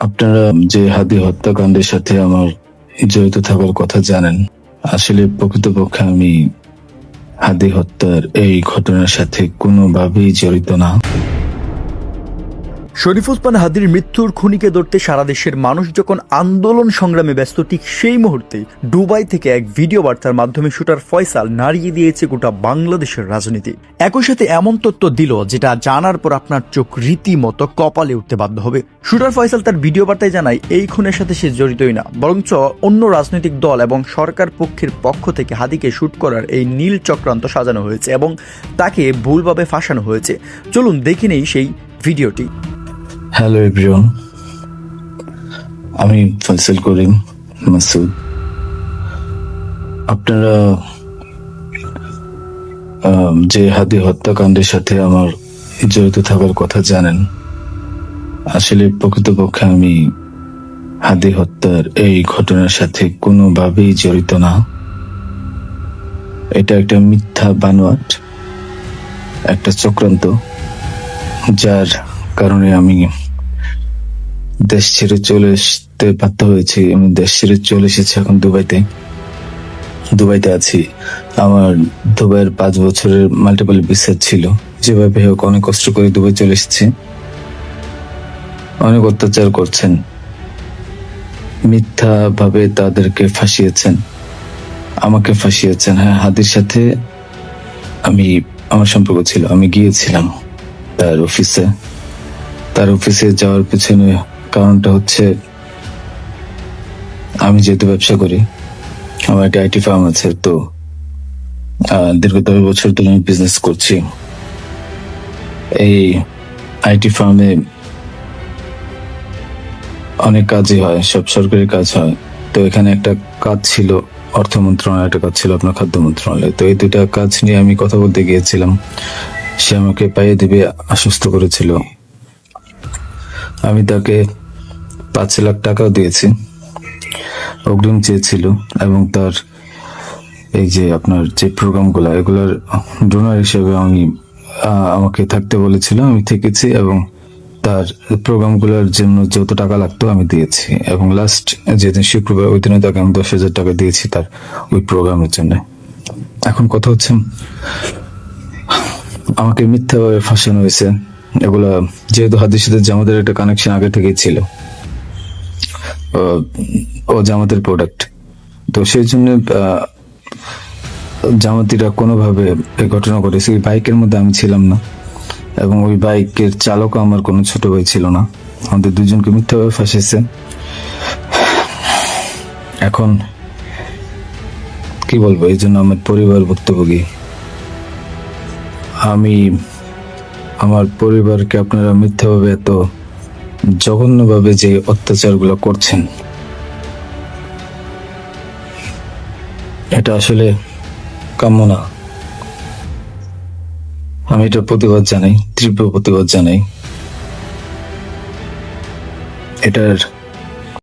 আপনারা যে হাদি হত্যাকাণ্ডের সাথে আমার জড়িত থাকার কথা জানেন, আসলে প্রকৃতপক্ষে আমি হাদি হত্যার এই ঘটনার সাথে কোনোভাবেই জড়িত না। শরীফ ওসমান হাদির মৃত্যুর খুনিকে ধরতে সারা দেশের মানুষ যখন আন্দোলন সংগ্রামে ব্যস্ত, ঠিক সেই মুহূর্তে দুবাই থেকে এক ভিডিও বার্তার মাধ্যমে শুটার ফয়সাল নাড়িয়ে দিয়েছে গোটা বাংলাদেশের রাজনীতি। একই সাথে এমন তথ্য দিল যেটা জানার পর আপনার চোখ রীতিমতো কপালে উঠতে বাধ্য হবে। শুটার ফয়সাল তার ভিডিও বার্তায় জানায়, এই খুনের সাথে সে জড়িতই না। বরঞ্চ অন্য রাজনৈতিক দল এবং সরকার পক্ষের পক্ষ থেকে হাদিকে শুট করার এই নীল চক্রান্ত সাজানো হয়েছে এবং তাকে ভুলভাবে ফাঁসানো হয়েছে। চলুন দেখে নেই সেই ভিডিওটি। হ্যালো এভরিওয়ান আমি ফয়সাল করিম, মাসুদ। আপনারা যে হাদি হত্যাকাণ্ডের সাথে আমার জড়িত থাকার কথা জানেন, আসলে প্রকৃতপক্ষে আমি হাদি হত্যার এই ঘটনার সাথে কোনোভাবেই জড়িত না। এটা একটা মিথ্যা বানোয়াট, একটা চক্রান্ত, যার কারণে আমি দেশ ছেড়ে চলে আসতে বাধ্য হয়েছি আমি দেশ ছেড়ে চলে এসেছি এখন দুবাইতে। দুবাইতে আছি। আমার দুবাইয়ের পাঁচ বছরের মাল্টিপল ভিসা ছিল। যেভাবে হোক অনেক কষ্ট করে দুবাই চলে এসেছি। অনেক অত্যাচার করছেন। মিথ্যা ভাবে তাদেরকে ফাঁসিয়েছেন। আমাকে ফাঁসিয়েছেন। হ্যাঁ হাদির সাথে আমি, আমার সম্পর্ক ছিল। আমি গিয়েছিলাম তার অফিসে তার অফিসে যাওয়ার পিছনে কারণটা হচ্ছে আমি যেহেতু ব্যবসা করি, আমার একটা আইটি ফার্ম আছে, তো দীর্ঘ দশ বছর ধরে আমি বিজনেস করছি। এই আইটি ফার্মে অনেক কাজই হয়, সব সরকারি কাজ হয়। তো এখানে একটা কাজ ছিল, অর্থ মন্ত্রণালয়, একটা কাজ ছিল আপনার খাদ্য মন্ত্রণালয়। তো এই দুটা কাজ নিয়ে আমি কথা বলতে গিয়েছিলাম। সে আমাকে পাইয়ে দিবে, আশ্বস্ত করেছিল। আমি তাকে পাঁচ লাখ টাকাও দিয়েছি। অগ্রিম চেয়েছিল এবং তার এই যে আপনার যে প্রোগ্রামগুলো, এগুলোর ডোনার হিসেবে আমি আমাকে থাকতে বলেছিল, আমি থেকেছি এবং তার প্রোগ্রামগুলোর জন্য যত টাকা লাগতো আমি দিয়েছি। এবং লাস্ট যেদিন শুক্রবার, ওই দিনে তাকে আমি দশ হাজার টাকা দিয়েছি তার ওই প্রোগ্রামের জন্য। এখন কথা হচ্ছে, আমাকে মিথ্যাভাবে ফাঁসানো হয়েছে। এগুলা যেহেতু হাদির সাথে জামাতের একটা কানেকশন আগে থেকেই ছিল। ও- জামাতের প্রোডাক্ট তো সেই জন্য জামাতিরা কোনোভাবে এই ঘটনা ঘটেছে। ওই বাইকের মধ্যে আমি ছিলাম না এবং ওই বাইকের চালকও আমার কোনো ছোট ভাই ছিল না। আমাদের দুজনকে মিথ্যাভাবে ফাঁসিয়েছে। এখন কি বলব? এই জন্য আমার পরিবার ভুক্তভোগী আমি আমার পরিবারকে আপনারা মিথ্যাভাবে এত জঘন্যভাবে যে অত্যাচারগুলো করছেন। এটা আসলে কাম্য না। আমি এটা প্রতিবাদ জানাই, তীব্র প্রতিবাদ জানাই। এটার